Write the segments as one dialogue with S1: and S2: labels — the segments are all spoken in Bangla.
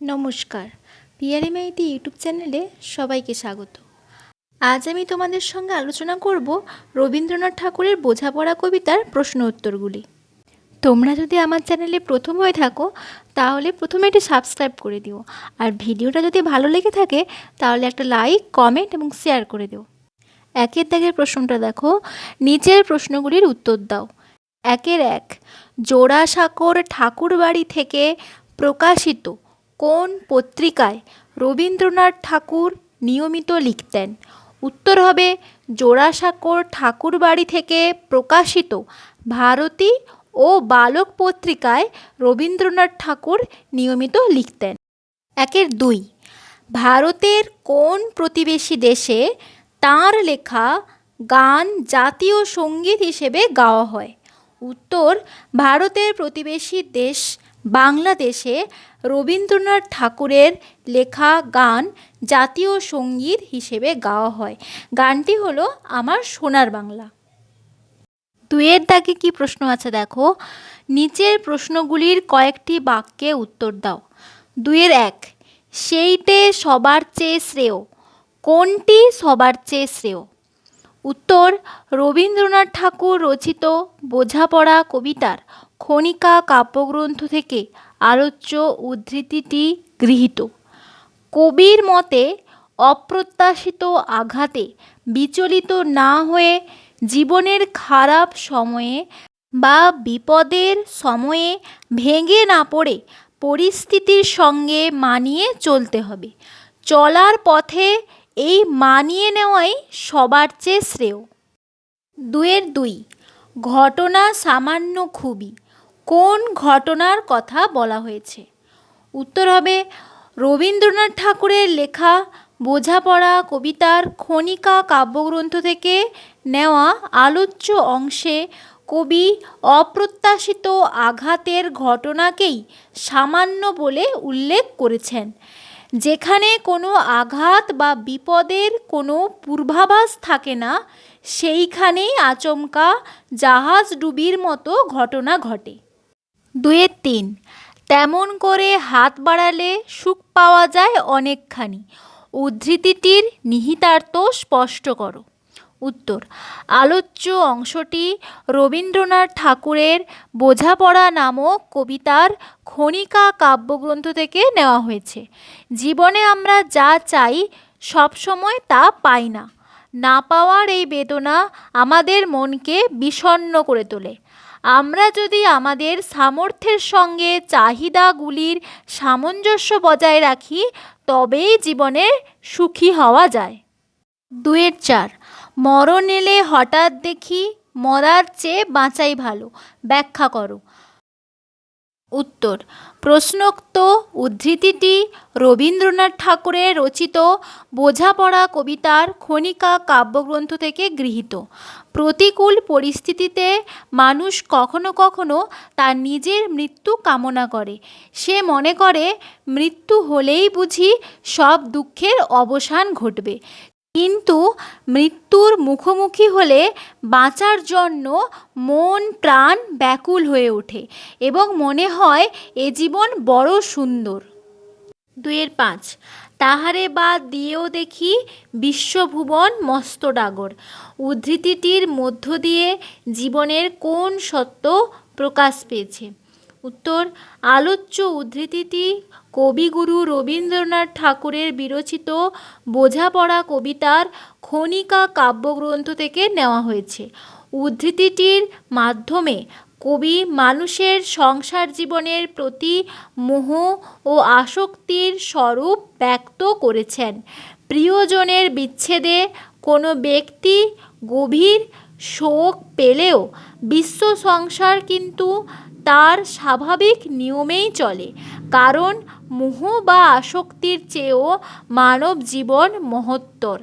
S1: নমস্কার। পিয়ারি মাইতি ইউটিউব চ্যানেলে সবাইকে স্বাগত। আজ আমি তোমাদের সঙ্গে আলোচনা করব রবীন্দ্রনাথ ঠাকুরের বোঝাপড়া কবিতার প্রশ্ন উত্তরগুলি। তোমরা যদি আমার চ্যানেলে প্রথম হয়ে থাকো, তাহলে প্রথমে এটি সাবস্ক্রাইব করে দিও। আর ভিডিওটা যদি ভালো লেগে থাকে, তাহলে একটা লাইক, কমেন্ট এবং শেয়ার করে দিও। একের দাগের প্রশ্নটা দেখো। নিচের প্রশ্নগুলির উত্তর দাও। একের এক, জোড়াসাঁকোর ঠাকুরবাড়ি থেকে প্রকাশিত কোন পত্রিকায় রবীন্দ্রনাথ ঠাকুর নিয়মিত লিখতেন? উত্তর হবে জোড়াসাঁকোর ঠাকুরবাড়ি থেকে প্রকাশিত ভারতী ও বালক পত্রিকায় রবীন্দ্রনাথ ঠাকুর নিয়মিত লিখতেন। একের দুই, ভারতের কোন প্রতিবেশী দেশে তাঁর লেখা গান জাতীয় সংগীত হিসেবে গাওয়া হয়? উত্তর, ভারতের প্রতিবেশী দেশ বাংলাদেশে রবীন্দ্রনাথ ঠাকুরের লেখা গান জাতীয় সংগীত হিসেবে গাওয়া হয়। গানটি হলো আমার সোনার বাংলা। দুয়ের দাগে কি প্রশ্ন আছে দেখো? নিচের প্রশ্নগুলির কয়েকটি বাক্যে উত্তর দাও। দুয়ের এক, সেইটে সবার চেয়ে শ্রেয়। কোনটি সবার চেয়ে শ্রেয়? উত্তর, রবীন্দ্রনাথ ঠাকুর রচিত বোঝাপড়া কবিতার খনিকা কাব্যগ্রন্থ থেকে আলোচ্য উদ্ধৃতিটি গৃহীত। কবির মতে অপ্রত্যাশিত আঘাতে বিচলিত না হয়ে জীবনের খারাপ সময়ে বা বিপদের সময়ে ভেঙে না পড়ে পরিস্থিতির সঙ্গে মানিয়ে চলতে হবে। চলার পথে এই মানিয়ে নেওয়াই সবার চেয়ে শ্রেয়। দুয়ের দুই, ঘটনা সামান্য খুবই। কোন ঘটনার কথা বলা হয়েছে? উত্তর হবে, রবীন্দ্রনাথ ঠাকুরের লেখা, বোঝাপড়া কবিতার খনিকা কাব্যগ্রন্থ থেকে নেওয়া আলোচ্য অংশে কবি অপ্রত্যাশিত আঘাতের ঘটনাকেই সামান্য বলে উল্লেখ করেছেন, যেখানে কোনো আঘাত বা বিপদের কোনো পূর্বাভাস থাকে না, সেইখানেই আচমকা জাহাজ ডুবির মতো ঘটনা ঘটে। দুয়ের তিন। তেমন করে হাত বাড়ালে সুখ পাওয়া যায় অনেকখানি। উদ্ধৃতিটির নিহিতার্থ স্পষ্ট করো। উত্তর, আলোচ্য অংশটি রবীন্দ্রনাথ ঠাকুরের বোঝাপড়া নামক কবিতার খনিকা কাব্যগ্রন্থ থেকে নেওয়া হয়েছে। জীবনে আমরা যা চাই সবসময় তা পাই না। না পাওয়ার এই বেদনা আমাদের মনকে বিষণ্ণ করে তোলে। আমরা যদি আমাদের সামর্থ্যের সঙ্গে চাহিদাগুলির সামঞ্জস্য বজায় রাখি, তবেই জীবনে সুখী হওয়া যায়। দুয়ের চার, মরণ এলে হঠাৎ দেখি মরার চেয়ে বাঁচাই ভালো। ব্যাখ্যা করো। উত্তর। প্রশ্নোক্ত উদ্ধৃতিটি রবীন্দ্রনাথ ঠাকুরের রচিত বোঝাপড়া কবিতার খনিকা কাব্যগ্রন্থ থেকে গৃহীত। প্রতিকূল পরিস্থিতিতে মানুষ কখনো কখনো তার নিজের মৃত্যু কামনা করে। সে মনে করে, মৃত্যু হলেই বুঝি সব দুঃখের অবসান ঘটবে। কিন্তু মৃত্যুর মুখোমুখি হলে বাঁচার জন্য মন প্রাণ ব্যাকুল হয়ে ওঠে এবং মনে হয় এ জীবন বড় সুন্দর। দুয়ের পাঁচ, তাহারে বা দিয়েও দেখি বিশ্বভুবন মস্ত ডাগর। উদ্ধৃতিটির মধ্য দিয়ে জীবনের কোন সত্য প্রকাশ পেয়েছে? উত্তর, আলোচ্য উদ্ধৃতিটি কবিগুরু রবীন্দ্রনাথ ঠাকুরের বিরচিত বোঝাপড়া কবিতার খনিকা কাব্যগ্রন্থ থেকে নেওয়া হয়েছে। উদ্ধৃতিটির মাধ্যমে কবি মানুষের সংসার জীবনের প্রতি মোহ ও আসক্তির স্বরূপ ব্যক্ত করেছেন। প্রিয়জনের বিচ্ছেদে কোনো ব্যক্তি গভীর শোক পেলেও বিশ্ব সংসার কিন্তু তার স্বাভাবিক নিয়মেই চলে। কারণ মোহ বা আসক্তির চেয়েও মানব জীবন মহত্তর।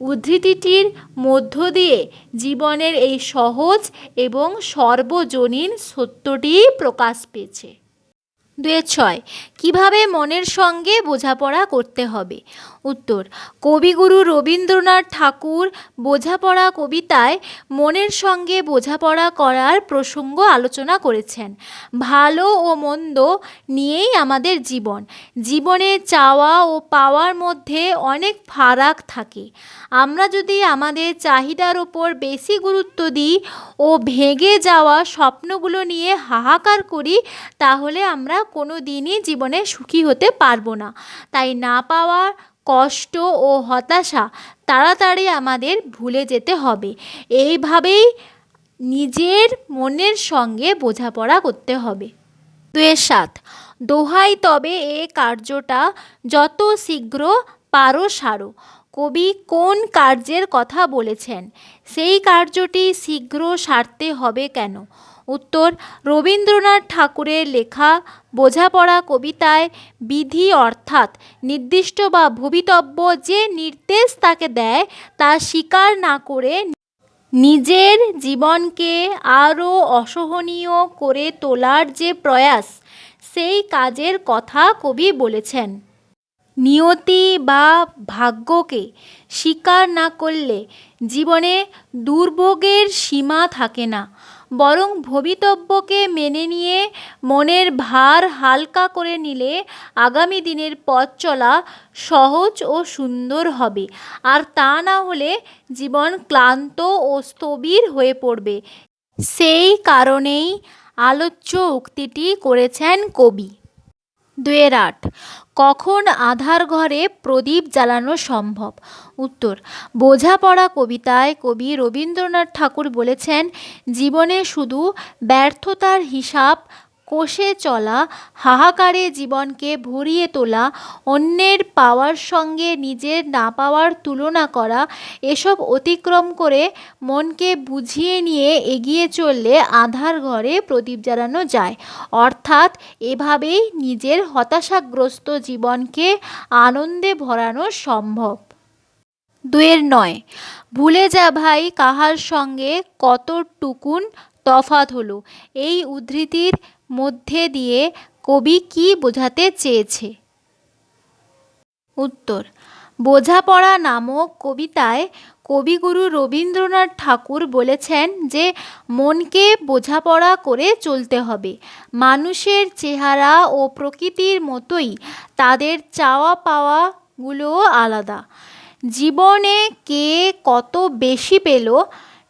S1: উদ্ধৃতিটির মধ্য দিয়ে জীবনের এই সহজ এবং সর্বজনীন সত্যটি প্রকাশ পেয়েছে। দুয়ে ছয়, কীভাবে মনের সঙ্গে বোঝাপড়া করতে হবে? উত্তর। কবিগুরু রবীন্দ্রনাথ ঠাকুর বোঝাপড়া কবিতায় মনের সঙ্গে বোঝাপড়া করার প্রসঙ্গ আলোচনা করেছেন। ভালো ও মন্দ নিয়েই আমাদের জীবন। জীবনে চাওয়া ও পাওয়ার মধ্যে অনেক ফারাক থাকে। আমরা যদি আমাদের চাহিদার ওপর বেশি গুরুত্ব দিই ও ভেঙে যাওয়া স্বপ্নগুলো নিয়ে হাহাকার করি, তাহলে আমরা কোনো দিনই জীবনে সুখী হতে পারব না। তাই না পাওয়ার কষ্ট ও হতাশা তাড়াতাড়ি আমাদের ভুলে যেতে হবে। এইভাবেই নিজের মনের সঙ্গে বোঝাপড়া করতে হবে। দুয়ের সাত, দোহাই তবে এ কার্যটা যত শীঘ্র পারো সারো। কবি কোন কার্যের কথা বলেছেন? সেই কার্যটি শীঘ্র সারতে হবে কেন? উত্তর রবীন্দ্রনাথ ঠাকুরের লেখা বোঝাপড়া কবিতায় বিধি অর্থাৎ নির্দিষ্ট বা ভবিতব্য যে নির্দেশ তাকে দেয়, তা স্বীকার না করে নিজের জীবনকে আরও অসহনীয় করে তোলার যে প্রয়াস, সেই কাজের কথা কবি বলেছেন। নিয়তি বা ভাগ্যকে স্বীকার না করলে জীবনে দুর্ভোগের সীমা থাকে না। বরং ভবিতব্যকে মেনে নিয়ে মনের ভার হালকা করে নিলে আগামী দিনের পথ চলা সহজ ও সুন্দর হবে। আর তা না হলে জীবন ক্লান্ত ও স্থবির হয়ে পড়বে। সেই কারণেই আলোচ্য উক্তিটি করেছেন কবি। দুয়ের আট। কখন আধার ঘরে প্রদীপ জ্বালানো সম্ভব? উত্তর, বোঝাপড়া কবিতায় কবি রবীন্দ্রনাথ ঠাকুর বলেছেন, জীবনে শুধু ব্যর্থতার হিসাব কষে চলা, হাহাকারে জীবনকে ভরিয়ে তোলা, অন্যের পাওয়ার সঙ্গে নিজের না পাওয়ার তুলনা করা, এসব অতিক্রম করে মনকে বুঝিয়ে নিয়ে এগিয়ে চললে আধার ঘরে প্রদীপ জ্বালানো যায়। অর্থাৎ এভাবেই নিজের হতাশাগ্রস্ত জীবনকে আনন্দে ভরানো সম্ভব। দুয়ের নয়, ভুলে যা ভাই কাহার সঙ্গে কতটুকুন তফাত হলো। এই উদ্ধৃতির মধ্যে দিয়ে কবি কী বোঝাতে চেয়েছে? উত্তর, বোঝাপড়া নামক কবিতায় কবিগুরু রবীন্দ্রনাথ ঠাকুর বলেছেন যে, মনকে বোঝাপড়া করে চলতে হবে। মানুষের চেহারা ও প্রকৃতির মতোই তাদের চাওয়া পাওয়াগুলোও আলাদা। জীবনে কে কত বেশি পেল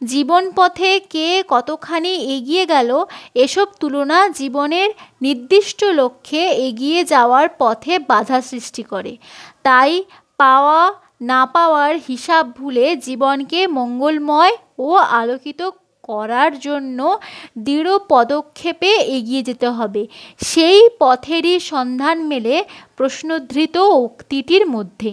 S1: জীবন পথে কে কতখানি এগিয়ে গেল, এসব তুলনা জীবনের নির্দিষ্ট লক্ষ্যে এগিয়ে যাওয়ার পথে বাধা সৃষ্টি করে। তাই পাওয়া, না পাওয়ার হিসাব ভুলে জীবনকে মঙ্গলময় ও আলোকিত করার জন্য দৃঢ় পদক্ষেপে এগিয়ে যেতে হবে। সেই পথেরই সন্ধান মেলে প্রশ্নধৃত উক্তিটির মধ্যে।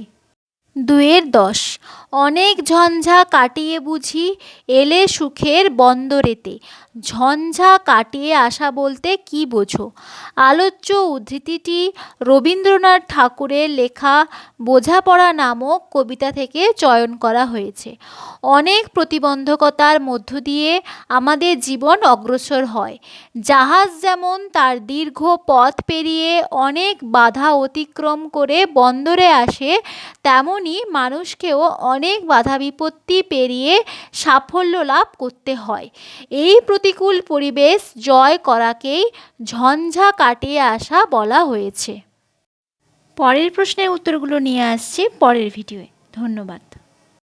S1: দুয়ের দশ। অনেক ঝঞ্ঝা কাটিয়ে বুঝি এলে সুখের বন্দরেতে। ঝঞ্ঝা কাটিয়ে আসা বলতে কী বোঝো? আলোচ্য উদ্ধৃতিটি রবীন্দ্রনাথ ঠাকুরের লেখা বোঝাপড়া নামক কবিতা থেকে চয়ন করা হয়েছে। অনেক প্রতিবন্ধকতার মধ্য দিয়ে আমাদের জীবন অগ্রসর হয়। জাহাজ যেমন তার দীর্ঘ পথ পেরিয়ে অনেক বাধা অতিক্রম করে বন্দরে আসে তেমনই মানুষকেও অনেক বাধা বিপত্তি পেরিয়ে সাফল্য লাভ করতে হয়। এই প্রতিকূল পরিবেশ জয় করাকেই ঝঞ্ঝা কাটিয়ে আসা বলা হয়েছে। পরের প্রশ্নের উত্তরগুলো নিয়ে আসছি পরের ভিডিওয়ে। ধন্যবাদ।